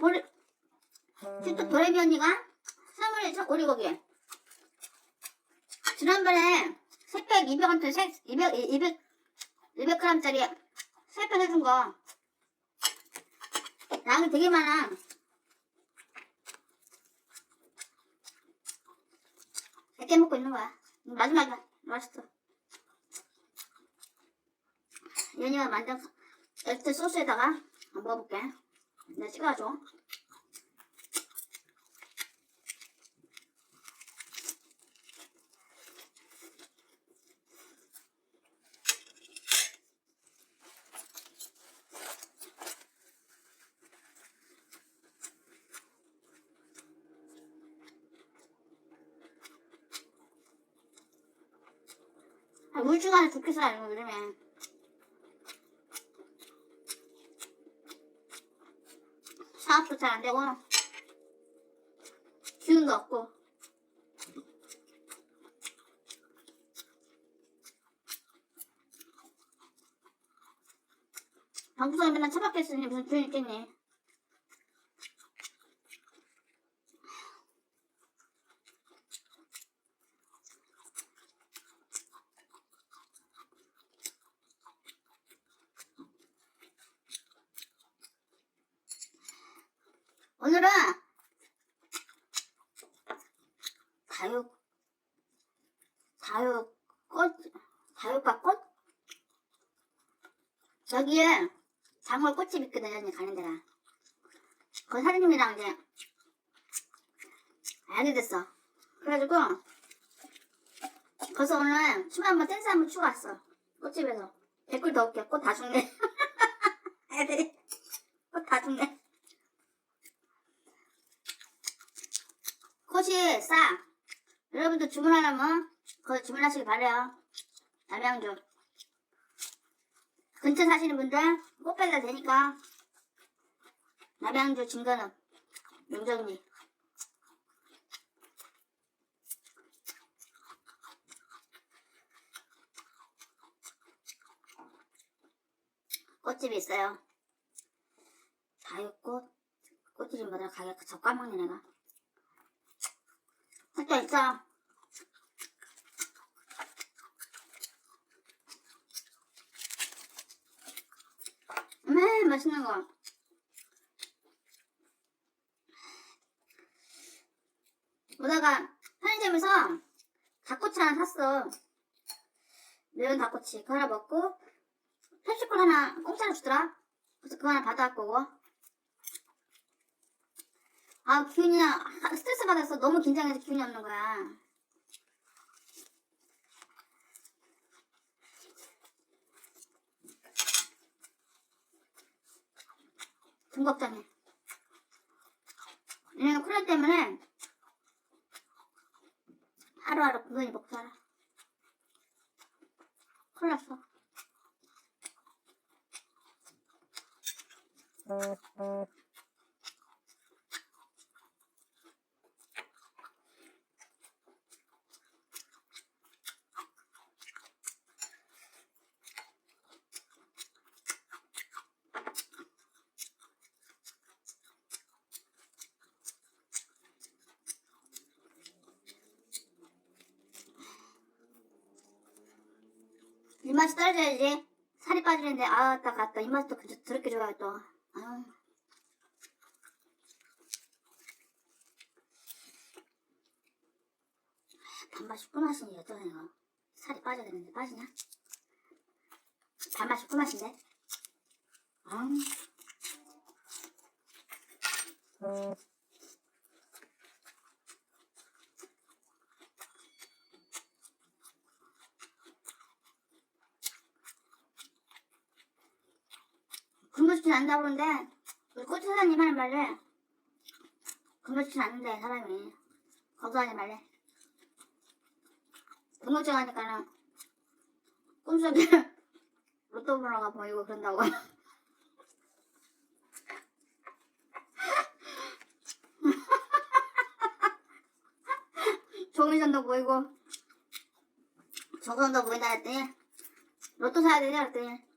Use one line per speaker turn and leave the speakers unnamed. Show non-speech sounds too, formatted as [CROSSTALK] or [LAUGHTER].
보리, 진짜 도레미 언니가 선물해 줘, 오리고기. 지난번에 새벽 200원짜리, 새, 200, 200, 200g짜리 새벽 해준 거. 양이 되게 많아. 몇개 먹고 있는 거야. 마지막이야. 맛있어. 연이가 만든 엑스 소스에다가 먹어볼게. 내가 찍어줘. 아, 물중 안에 죽겠어, 아니면 이러면. 사업도 잘 안 되고, 거 없고. 방구석에 맨날 처박혔으니 무슨 주인 있겠니? 오늘은 다육 다육 꽃 다육과 꽃? 저기에 장월 꽃집 있거든요 언니 가는 데가. 그 사장님이랑 이제 알게 됐어. 그래가지고 거기서 오늘 춤 한번 댄스 한번 추고 왔어. 꽃집에서. 댓글 더 웃겨 꽃 다 죽네 애들이 [LAUGHS] 꽃 다 죽네 꽃이 싸. 여러분도 주문하려면 거기 주문하시기 바래요. 남양주. 근처 사시는 분들 꽃배기가 되니까 남양주 진건읍 명정리 꽃집이 있어요. 다육꽃 꽃집마다 가격 저 까먹네 내가. 진짜 있어. 음, 맛있는 거. 오다가 편의점에서 닭꼬치 하나 샀어. 매운 닭꼬치. 그거 하나 먹고, 펩시콜 하나 공짜로 주더라. 그래서 그거 하나 받아갈 거고. 아, 기운이, 아, 스트레스 받아서 너무 긴장해서 기운이 없는 거야. 등 걱정해. 얘네가 콜라 때문에 하루하루 그거니 먹고 살아. 큰일 났어. 입맛이 떨어져야지. 살이 빠지는데, 아, 딱 갔다. 입맛도 그- 더럽게 좋아요, 또. 아유. 반맛이 꿀맛이니, 어쩌네, 이거. 살이 빠져야 되는데, 빠지냐? 반맛이 꿀맛인데? 아우. 근무시킨 안다고 그러는데 우리 꽃 사장님 하는 말래 근무시킨 않는데 사람이. 거부하지 말래. 근무증 하니까는 꿈속에 [LAUGHS] 로또 번호가 보이고 그런다고. [LAUGHS] 종이선도 보이고 조선도 보인다 했더니 로또 사야 되냐 그랬더니